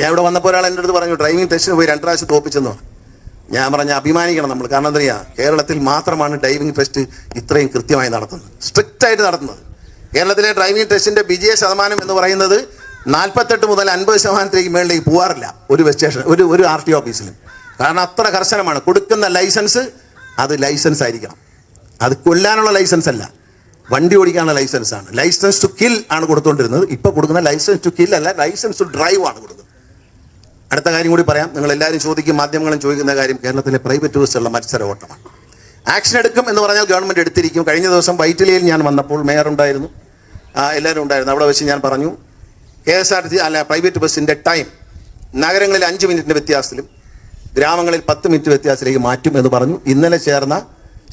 ഇപ്പം ഞാൻ ഇവിടെ വന്നപ്പോൾ ഒരാൾ എന്റെ അടുത്ത് പറഞ്ഞു ഡ്രൈവിംഗ് ടെസ്റ്റിന് പോയി രണ്ട് പ്രാവശ്യം തോപ്പിച്ചെന്ന്. ഞാൻ പറഞ്ഞ അഭിമാനിക്കണം നമ്മൾ. കാരണം എന്താ കേരളത്തിൽ മാത്രമാണ് ഡ്രൈവിംഗ് ടെസ്റ്റ് ഇത്രയും കൃത്യമായി നടത്തുന്നത്. സ്ട്രിക്റ്റ് ആയിട്ട് നടത്തുന്നത്. കേരളത്തിലെ ഡ്രൈവിംഗ് ടെസ്റ്റിന്റെ വിജയ ശതമാനം എന്ന് പറയുന്നത് നാൽപ്പത്തെട്ട് മുതൽ അൻപത് ശതമാനത്തിലേക്ക് മേളിലേക്ക് പോകാറില്ല ഒരു ബസ് സ്റ്റേഷൻ ഒരു ഒരു ആർ ടി ഓഫീസിലും കാരണം അത്ര കർശനമാണ്. കൊടുക്കുന്ന ലൈസൻസ് അത് ലൈസൻസ് ആയിരിക്കണം. അത് കൊല്ലാനുള്ള ലൈസൻസ് അല്ല. വണ്ടി ഓടിക്കാനുള്ള ലൈസൻസ് ആണ്. ലൈസൻസ് ടു കിൽ ആണ് കൊടുത്തുകൊണ്ടിരുന്നത് ഇപ്പോൾ കൊടുക്കുന്ന ലൈസൻസ് ടു കിൽ അല്ല ലൈസൻസ് ടു ഡ്രൈവ് ആണ് കൊടുക്കുന്നത്. അടുത്ത കാര്യം കൂടി പറയാം. നിങ്ങൾ എല്ലാവരും ചോദിക്കും മാധ്യമങ്ങളും ചോദിക്കുന്ന കാര്യം കേരളത്തിലെ പ്രൈവറ്റ് ബസ്സുള്ള മത്സര ഓട്ടമാണ്. ആക്ഷൻ എടുക്കും എന്ന് പറഞ്ഞാൽ ഗവൺമെന്റ് എടുത്തിരിക്കും. കഴിഞ്ഞ ദിവസം വൈറ്റിലയിൽ ഞാൻ വന്നപ്പോൾ മേയർ ഉണ്ടായിരുന്നു. എല്ലാവരും ഉണ്ടായിരുന്നു. അവിടെ വെച്ച് ഞാൻ പറഞ്ഞു കെ എസ് ആർ ടി അല്ല പ്രൈവറ്റ് ബസ്സിന്റെ ടൈം നഗരങ്ങളിൽ അഞ്ച് മിനിറ്റിന്റെ വ്യത്യാസത്തിലും ഗ്രാമങ്ങളിൽ പത്ത് മിനിറ്റ് വ്യത്യാസത്തിലേക്ക് മാറ്റും എന്ന് പറഞ്ഞു. ഇന്നലെ ചേർന്ന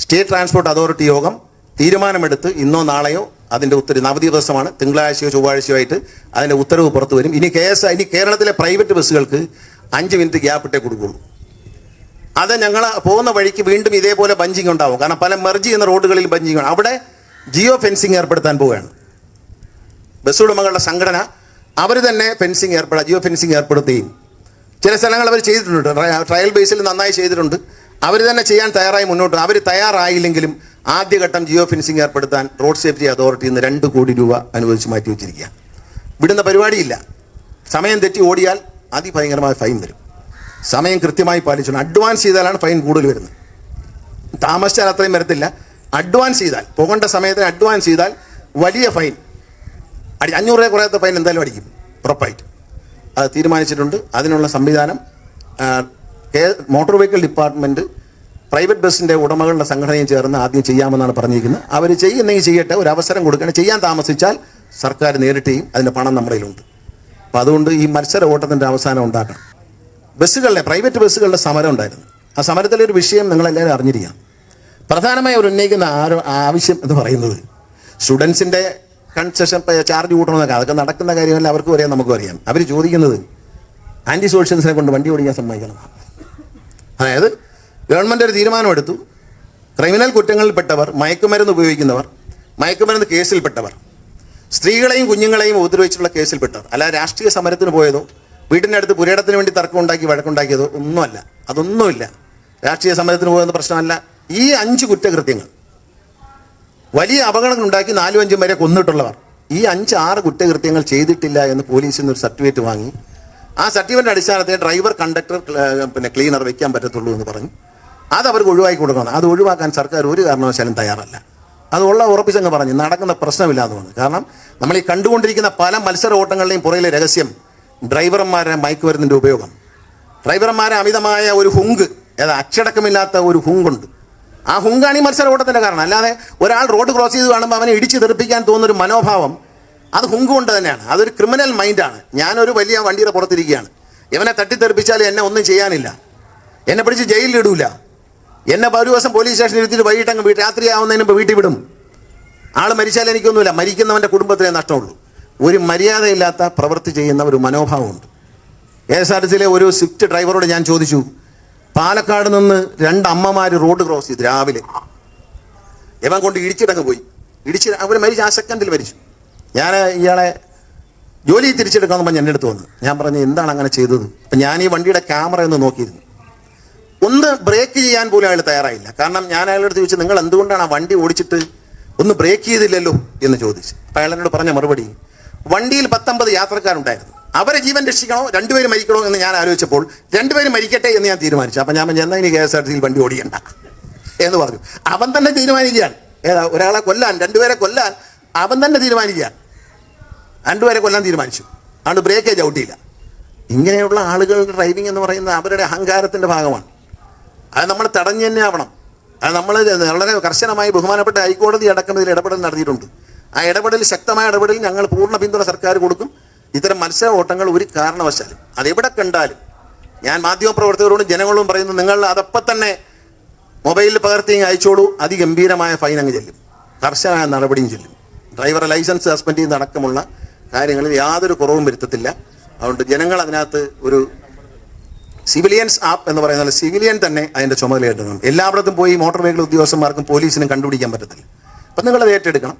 സ്റ്റേറ്റ് ട്രാൻസ്പോർട്ട് അതോറിറ്റി യോഗം തീരുമാനമെടുത്ത് ഇന്നോ നാളെയോ അതിന്റെ ഉത്തരവ് അവധി ദിവസമാണ് തിങ്കളാഴ്ചയോ ചൊവ്വാഴ്ചയോ ആയിട്ട് അതിന്റെ ഉത്തരവ് പുറത്തു വരും. ഇനി കെ എസ് ഇനി കേരളത്തിലെ പ്രൈവറ്റ് ബസ്സുകൾക്ക് അഞ്ച് മിനിറ്റ് ഗ്യാപ്പിട്ടേ കൊടുക്കുള്ളൂ. അത് ഞങ്ങൾ പോകുന്ന വഴിക്ക് വീണ്ടും ഇതേപോലെ ബഞ്ചിങ് ഉണ്ടാവും. കാരണം പല മെർജ് ചെയ്യുന്ന റോഡുകളിൽ ബഞ്ചിങ് ആണ്. അവിടെ ജിയോ ഫെൻസിങ് ഏർപ്പെടുത്താൻ പോവുകയാണ്. ബസ് ഉടമകളുടെ സംഘടന അവർ തന്നെ ഫെൻസിങ് ഏർപ്പെടുക ജിയോ ഫെൻസിങ് ഏർപ്പെടുത്തുകയും. ചില സ്ഥലങ്ങൾ അവർ ചെയ്തിട്ടുണ്ട്. ട്രയൽ ബേസിൽ നന്നായി ചെയ്തിട്ടുണ്ട്. അവർ തന്നെ ചെയ്യാൻ തയ്യാറായി മുന്നോട്ട് അവർ തയ്യാറായില്ലെങ്കിലും ആദ്യഘട്ടം ജിയോ ഫെൻസിങ് ഏർപ്പെടുത്താൻ റോഡ് സേഫ്റ്റി അതോറിറ്റിയിൽ നിന്ന് രണ്ട് കോടി രൂപ അനുവദിച്ച് മാറ്റി വെച്ചിരിക്കുക വിടുന്ന പരിപാടിയില്ല. സമയം തെറ്റി ഓടിയാൽ അതിഭയങ്കരമായ ഫൈൻ വരും. സമയം കൃത്യമായി പാലിച്ചു അഡ്വാൻസ് ചെയ്താലാണ് ഫൈൻ കൂടുതൽ വരുന്നത്. താമസിച്ചാൽ അത്രയും വരത്തില്ല. അഡ്വാൻസ് ചെയ്താൽ പോകേണ്ട സമയത്തിന് അഡ്വാൻസ് ചെയ്താൽ വലിയ ഫൈൻ. അടി അഞ്ഞൂറ് രൂപ കുറയാത്ത ഫൈൻ എന്തായാലും അടിക്കും. ഉറപ്പായിട്ട്. അത് തീരുമാനിച്ചിട്ടുണ്ട്. അതിനുള്ള സംവിധാനം മോട്ടോർ വെഹിക്കിൾ ഡിപ്പാർട്ട്മെന്റ് പ്രൈവറ്റ് ബസ്സിന്റെ ഉടമകളുടെ സംഘടനയും ചേർന്ന് ആദ്യം ചെയ്യാമെന്നാണ് പറഞ്ഞിരിക്കുന്നത്. അവർ ചെയ്യുന്നെങ്കിൽ ചെയ്യട്ടെ ഒരു അവസരം കൊടുക്കണം ചെയ്യാൻ താമസിച്ചാൽ സർക്കാർ നേരിട്ട് ചെയ്യും അതിന്റെ പണം നമ്മുടെ കയ്യിലുണ്ട്. അപ്പം അതുകൊണ്ട് ഈ മത്സര ഓട്ടത്തിന്റെ അവസാനം ഉണ്ടാക്കണം. ബസ്സുകളുടെ പ്രൈവറ്റ് ബസ്സുകളുടെ സമരം ഉണ്ടായിരുന്നു. ആ സമരത്തിലെ ഒരു വിഷയം നിങ്ങളെല്ലാവരും അറിഞ്ഞിരിക്കാം പ്രധാനമായി അവർ ഉന്നയിക്കുന്ന ആരോ ആവശ്യം എന്ന് പറയുന്നത് സ്റ്റുഡൻസിന്റെ കൺസെഷൻ ചാർജ് കൂട്ടണമെന്നൊക്കെ അതൊക്കെ നടക്കുന്ന കാര്യമല്ല അവർക്കും അറിയാം നമുക്കും അറിയാം. അവർ ചോദിക്കുന്നത് ആന്റി സോഷ്യൽസിനെ കൊണ്ട് വണ്ടി ഓടിക്കാൻ സമ്മതിക്കണം. അതായത് ഗവൺമെന്റ് ഒരു തീരുമാനമെടുത്തു. ക്രിമിനൽ കുറ്റങ്ങളിൽപ്പെട്ടവർ മയക്കുമരുന്ന് ഉപയോഗിക്കുന്നവർ മയക്കുമരുന്ന് കേസിൽപ്പെട്ടവർ സ്ത്രീകളെയും കുഞ്ഞുങ്ങളെയും ഉപദ്രവിച്ചിട്ടുള്ള കേസിൽപ്പെട്ടവർ അല്ല രാഷ്ട്രീയ സമരത്തിന് പോയതോ വീടിന്റെ അടുത്ത് പുരയിടത്തിന് വേണ്ടി തർക്കമുണ്ടാക്കി വഴക്കുണ്ടാക്കിയതോ ഒന്നുമല്ല. അതൊന്നുമില്ല. രാഷ്ട്രീയ സമരത്തിന് പോകുന്ന പ്രശ്നമല്ല. ഈ അഞ്ച് കുറ്റകൃത്യങ്ങൾ വലിയ അപകടങ്ങൾ ഉണ്ടാക്കി നാലും അഞ്ചും വരെ കൊന്നിട്ടുള്ളവർ ഈ അഞ്ച് ആറ് കുറ്റകൃത്യങ്ങൾ ചെയ്തിട്ടില്ല എന്ന് പോലീസിൽ നിന്ന് ഒരു സർട്ടിഫിക്കറ്റ് വാങ്ങി ആ സർട്ടിഫിക്കറ്റ് അടിസ്ഥാനത്തിൽ ഡ്രൈവർ കണ്ടക്ടർ പിന്നെ ക്ലീനർ വെക്കാൻ പറ്റത്തുള്ളൂ എന്ന് പറഞ്ഞു. അത് അവർക്ക് ഒഴിവാക്കി കൊടുക്കണം. അത് ഒഴിവാക്കാൻ സർക്കാർ ഒരു കാരണവശാലും തയ്യാറല്ല. അതുള്ള ഉറപ്പിച്ചങ്ങ് പറഞ്ഞു. നടക്കുന്ന പ്രശ്നമില്ല എന്ന് പറഞ്ഞു. കാരണം നമ്മൾ ഈ കണ്ടുകൊണ്ടിരിക്കുന്ന പല മത്സര ഓട്ടങ്ങളുടെയും പുറയിലെ രഹസ്യം ഡ്രൈവർമാരുടെ മയക്കുമരുന്നിന്റെ ഉപയോഗം. ഡ്രൈവർമാരെ അമിതമായ ഒരു ഹുങ്ക് ഏതാ അച്ചടക്കമില്ലാത്ത ഒരു ഹുങ്കുണ്ട്. ആ ഹുങ്കാണ് ഈ മത്സര ഓട്ടത്തിന്റെ കാരണം. അല്ലാതെ ഒരാൾ റോഡ് ക്രോസ് ചെയ്ത് കാണുമ്പോൾ അവനെ ഇടിച്ചു തെറിപ്പിക്കാൻ തോന്നുന്ന ഒരു മനോഭാവം അത് ഹുങ്കു കൊണ്ട് തന്നെയാണ്. അതൊരു ക്രിമിനൽ മൈൻഡാണ്. ഞാനൊരു വലിയ വണ്ടിയുടെ പുറത്തിരിക്കുകയാണ്. ഇവനെ തട്ടിത്തെറിപ്പിച്ചാൽ എന്നെ ഒന്നും ചെയ്യാനില്ല. എന്നെ പിടിച്ച് ജയിലിൽ ഇടൂല. എന്നെ ഒരു ദിവസം പോലീസ് സ്റ്റേഷനിൽ ഇരുത്തിയിട്ട് വൈകിട്ടങ്ങ് വീട്ടിൽ രാത്രിയാവുന്നതിന് മുമ്പ് വീട്ടിൽ വിടും. ആൾ മരിച്ചാൽ എനിക്കൊന്നുമില്ല. മരിക്കുന്നവന്റെ കുടുംബത്തിലേ നഷ്ടമുള്ളൂ. ഒരു മര്യാദയില്ലാത്ത പ്രവൃത്തി ചെയ്യുന്ന ഒരു മനോഭാവമുണ്ട്. കെ എസ് ആർ ടി ഒരു സ്വിഫ്റ്റ് ഡ്രൈവറോട് ഞാൻ ചോദിച്ചു പാലക്കാട് നിന്ന് രണ്ട് അമ്മമാർ റോഡ് ക്രോസ് ചെയ്തു രാവിലെ. ഇവൻ കൊണ്ട് ഇടിച്ചിടങ്ങ് പോയി. ഇടിച്ച് അവർ മരിച്ചു ആ സെക്കൻഡിൽ മരിച്ചു. ഞാൻ ഇയാളെ ജോലി തിരിച്ചെടുക്കാൻ പറഞ്ഞ് എന്റെ അടുത്ത് വന്നു. ഞാൻ പറഞ്ഞു എന്താണ് അങ്ങനെ ചെയ്തത്? അപ്പം ഞാൻ ഈ വണ്ടിയുടെ ക്യാമറ ഒന്ന് നോക്കിയിരുന്നു. ഒന്ന് ബ്രേക്ക് ചെയ്യാൻ പോലും അയാൾ തയ്യാറായില്ല. കാരണം ഞാൻ അയാളുടെ അടുത്ത് ചോദിച്ചു നിങ്ങൾ എന്തുകൊണ്ടാണ് ആ വണ്ടി ഓടിച്ചിട്ട് ഒന്ന് ബ്രേക്ക് ചെയ്തില്ലല്ലോ? എന്ന് ചോദിച്ചു. അപ്പം അയാൾ എന്നോട് പറഞ്ഞ മറുപടി വണ്ടിയിൽ പത്തൊമ്പത് യാത്രക്കാരുണ്ടായിരുന്നു. അവരെ ജീവൻ രക്ഷിക്കണോ? രണ്ടുപേരും മരിക്കണോ? എന്ന് ഞാൻ ആലോചിച്ചപ്പോൾ രണ്ടുപേരും മരിക്കട്ടെ എന്ന് ഞാൻ തീരുമാനിച്ചു. അപ്പം ഞാൻ പറഞ്ഞു, എന്നാ ഇനി കെ എസ് ആർ ടി സിയിൽ വണ്ടി ഓടിക്കണ്ട. എന്ന് പറഞ്ഞു. അവൻ തന്നെ തീരുമാനിക്കുകയാണ്. ഏതാ ഒരാളെ കൊല്ലാൻ രണ്ടുപേരെ കൊല്ലാൻ അവൻ തന്നെ തീരുമാനിക്കുക. രണ്ടുപേരെ കൊല്ലാൻ തീരുമാനിച്ചു. അതുകൊണ്ട് ബ്രേക്കേജ് ചവിട്ടിയില്ല ഇങ്ങനെയുള്ള ആളുകളുടെ ഡ്രൈവിംഗ് എന്ന് പറയുന്നത് അവരുടെ അഹങ്കാരത്തിന്റെ ഭാഗമാണ്. അത് നമ്മൾ തടഞ്ഞു തന്നെ ആവണം. അത് നമ്മൾ വളരെ കർശനമായി ബഹുമാനപ്പെട്ട ഹൈക്കോടതി അടക്കം ഇതിൽ ഇടപെടൽ നടത്തിയിട്ടുണ്ട്. ആ ഇടപെടൽ ശക്തമായ ഇടപെടൽ ഞങ്ങൾ പൂർണ പിന്തുണ സർക്കാർ കൊടുക്കും. ഇത്തരം മത്സര ഓട്ടങ്ങൾ ഒരു കാരണവശാലും അതെവിടെ കണ്ടാലും ഞാൻ മാധ്യമപ്രവർത്തകരോടും ജനങ്ങളോടും പറയുന്നു നിങ്ങൾ അതപ്പം തന്നെ മൊബൈലിൽ പകർത്തി അയച്ചോളൂ. അതിഗംഭീരമായ ഫൈൻ അങ്ങ് ചെല്ലും. കർശനമായ നടപടിയും ചെല്ലും. ഡ്രൈവറെ ലൈസൻസ് സസ്പെൻഡ് ചെയ്യുന്ന അടക്കമുള്ള കാര്യങ്ങളിൽ യാതൊരു കുറവും വരുത്തത്തില്ല. അതുകൊണ്ട് ജനങ്ങൾ അതിനകത്ത് ഒരു സിവിലിയൻസ് ആപ്പ് എന്ന് പറയുന്ന സിവിലിയൻ തന്നെ അതിന്റെ ചുമതല ഏറ്റെടുക്കണം എല്ലായിടത്തും പോയി മോട്ടോർ വെഹിക്കിൾ ഉദ്യോഗസ്ഥന്മാർക്കും പോലീസിനും കണ്ടുപിടിക്കാൻ പറ്റത്തില്ല. അപ്പം നിങ്ങളത് ഏറ്റെടുക്കണം.